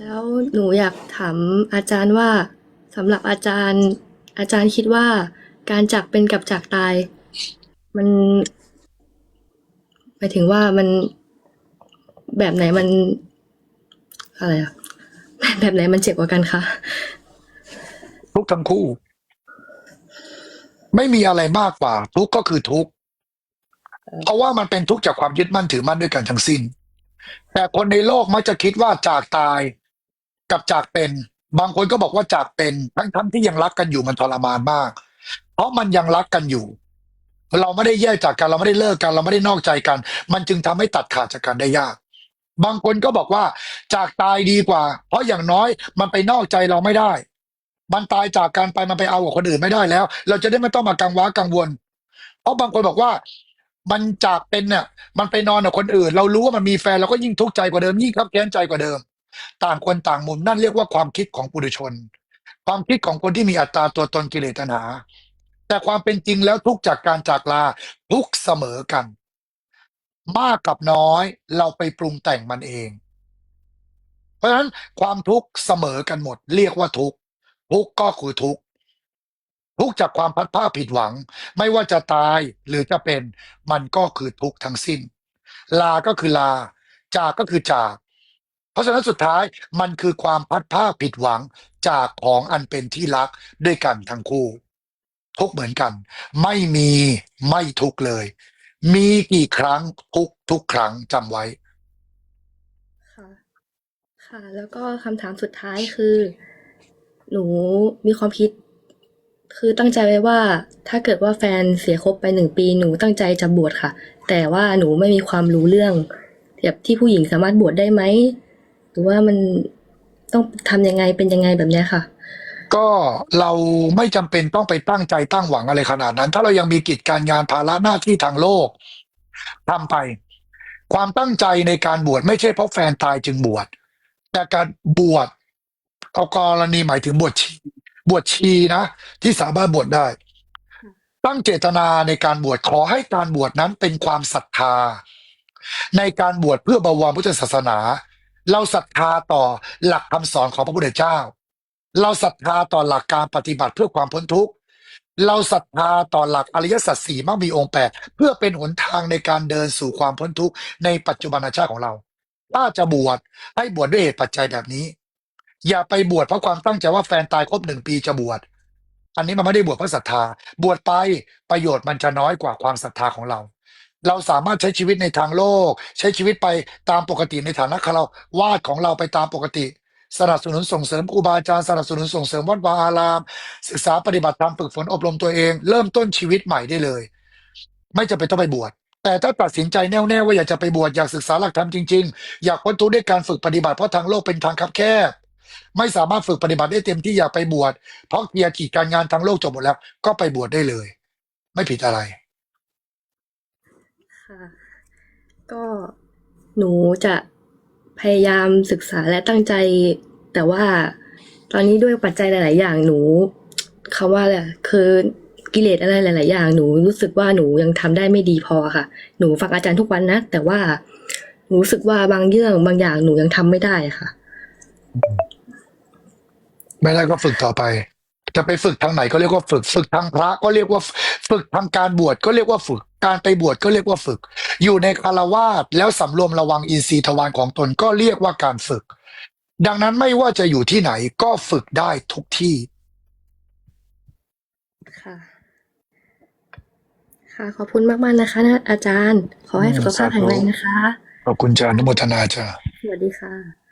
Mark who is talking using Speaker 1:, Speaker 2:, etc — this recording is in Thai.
Speaker 1: แล้วหนูอยากถามอาจารย์ว่าสำหรับอาจารย์ อาจารย์คิดว่าการจากเป็นกับจากตาย มันหมายถึงว่ามันแบบไหนมัน อะไรอะแบบไหนมันเจ็บกว่ากันคะ
Speaker 2: ทุกทั้งคู่ ไม่มีอะไรมากกว่า ทุกก็คือทุกเพราะว่ามันเป็นทุกจากความยึดมั่นถือมั่นด้วยกันทั้งสิ้น แต่คนในโลกมักจะคิดว่าจากตาย กับจากเป็น บางคนก็บอกว่าจากเป็นทั้งทั้งที่ยังรักกันอยู่มันทรมานมาก เพราะมันยังรักกันอยู่ เราไม่ได้แยกจากกันเราไม่ได้เลิกกัน เราไม่ได้นอกใจกัน มันจึงทำให้ตัดขาดจากกันได้ยาก บางคนก็บอกว่าจากตายดีกว่า เพราะอย่างน้อยมันไปนอกใจเราไม่ได้ มันตายจากกันไปมันไปเอากับคนอื่นไม่ได้แล้ว เราจะได้ไม่ต้องมากังวลกังวล เพราะบางคนบอกว่ามันจากเป็นเนี่ยมันไปนอนกับคนอื่น เรารู้ว่ามันมีแฟนเราก็ยิ่งทุกข์ใจกว่าเดิมยิ่งขับแค้นใจกว่าเดิม ต่างคนต่างมุมนั่นเรียกว่าความคิดของปุถุชน ความคิดของคนที่มีอัตราตัวตนกิเลสตัณหา แต่ความเป็นจริงแล้วทุกจากการจากลาทุกเสมอกัน มากกับน้อยเราไปปรุงแต่งมันเอง เพราะฉะนั้นความทุกข์เสมอกันหมด เรียกว่าทุกข์ทุกข์ก็คือทุกข์ทุกจากความพัดผ้าผิดหวัง ไม่ว่าจะตายหรือจะเป็นมันก็คือทุกข์ทั้งสิ้น ลาก็คือลา จากก็คือจาก เพราะฉะนั้นสุดท้ายมันคือความพัดผ้าผิดหวังจากของอันเป็นที่รักด้วยกันทั้งคู่ ทุกเหมือนกัน ไม่มีไม่ทุกเลย มีกี่ครั้งทุกทุกครั้งจำไว้
Speaker 1: ค่ะ ค่ะ แล้วก็คำถามสุดท้ายคือ หนูมีความคิด คือตั้งใจไว้ว่าถ้าเกิดว่าแฟนเสียคบไปหนึ่งปีหนูตั้งใจจะบวชค่ะ แต่ว่าหนูไม่มีความรู้เรื่องแบบที่ผู้หญิงสามารถบวชได้ไหม รือว่ามันต้องทำยังไงเป็นยังไงแบบนี้ค่ะ
Speaker 2: ก็เราไม่จำเป็นต้องไปตั้งใจตั้งหวังอะไรขนาดนั้น ถ้าเรายังมีกิจการงานภาระหน้าที่ทางโลกทำไป ความตั้งใจในการบวชไม่ใช่เพราะแฟนตายจึงบวชแต่การบวชเอากรณีหมายถึงบวชชีบวชชีนะ ที่สามารถบวชได้ ตั้งเจตนาในการบวชขอให้การบวชนั้นเป็นความศรัทธา ในการบวชเพื่อบวรพุทธศาสนา เราศรัทธาต่อหลักคำสอนของพระพุทธเจ้า เราศรัทธาต่อหลักการปฏิบัติเพื่อความพ้นทุกข์เราศรัทธาต่อหลักอริยสัจสี่มั่งมีองค์แปดเพื่อเป็นหนทางในการเดินสู่ความพ้นทุกข์ในปัจจุบันชาติของเรา ถ้าจะบวชให้บวชด้วยเหตุปัจจัยแบบนี้ อย่าไปบวชเพราะความตั้งใจว่าแฟนตายครบหนึ่งปีจะบวชอันนี้มันไม่ได้บวชเพราะศรัทธา บวชไปประโยชน์มันจะน้อยกว่าความศรัทธาของเรา เราสามารถใช้ชีวิตในทางโลก ใช้ชีวิตไปตามปกติในฐานะคารวาสของเราไปตามปกติ สนับสนุนส่งเสริมครูบาอาจารย์สนับสนุนส่งเสริมวัดวาอาราม ศึกษาปฏิบัติธรรมฝึกฝนอบรมตัวเอง เริ่มต้นชีวิตใหม่ได้เลย ไม่จำเป็นต้องไปบวชแต่ถ้าตัดสินใจแน่วแน่ว่าอยากจะไปบวชอยากศึกษาหลักธรรมจริงๆ อยากพ้นทุกข์ด้วยการฝึกปฏิบัติเพราะทางโลกเป็นทางคับแคบไม่สามารถฝึกปฏิบัติได้เต็มที่อยากไปบวชเพราะเคลียร์กิการงานทางโลกจบหมดแล้ว ก็ไปบวชได้เลย ไม่ผิดอะไร
Speaker 1: ค่ะ ก็หนูจะพยายามศึกษาและตั้งใจ แต่ว่าตอนนี้ด้วยปัจจัยหลาย ๆ อย่างหนูคำว่าอะไรอะคือกิเลสอะไรหลาย ๆ อย่างหนูรู้สึกว่าหนูยังทำได้ไม่ดีพอค่ะ หนูฟังอาจารย์ทุกวันนะแต่ว่าหนูรู้สึกว่าบางเรื่องบางอย่างหนูยังทำไม่ได้ค่ะ
Speaker 2: ไม่ได้ก็ฝึกต่อไป จะไปฝึกทางไหนก็เรียกว่าฝึก ฝึกทางพระก็เรียกว่าฝึกทางการบวชก็เรียกว่าฝึก การไปบวชก็เรียกว่าฝึก อยู่ในคารวาสแล้วสำรวมระวังอินทรีย์ทวารของตนก็เรียกว่าการฝึก ดังนั้นไม่ว่าจะอยู่ที่ไหนก็ฝึกได้ทุกที่
Speaker 1: ค่ะ ค่ะ ขอบคุณมากๆนะคะนะอาจารย์ ขอให้สุขภาพแข็งแรงนะคะ
Speaker 2: ขอบคุณจานุโมทนาจ้า
Speaker 1: สวัสดีค่ะ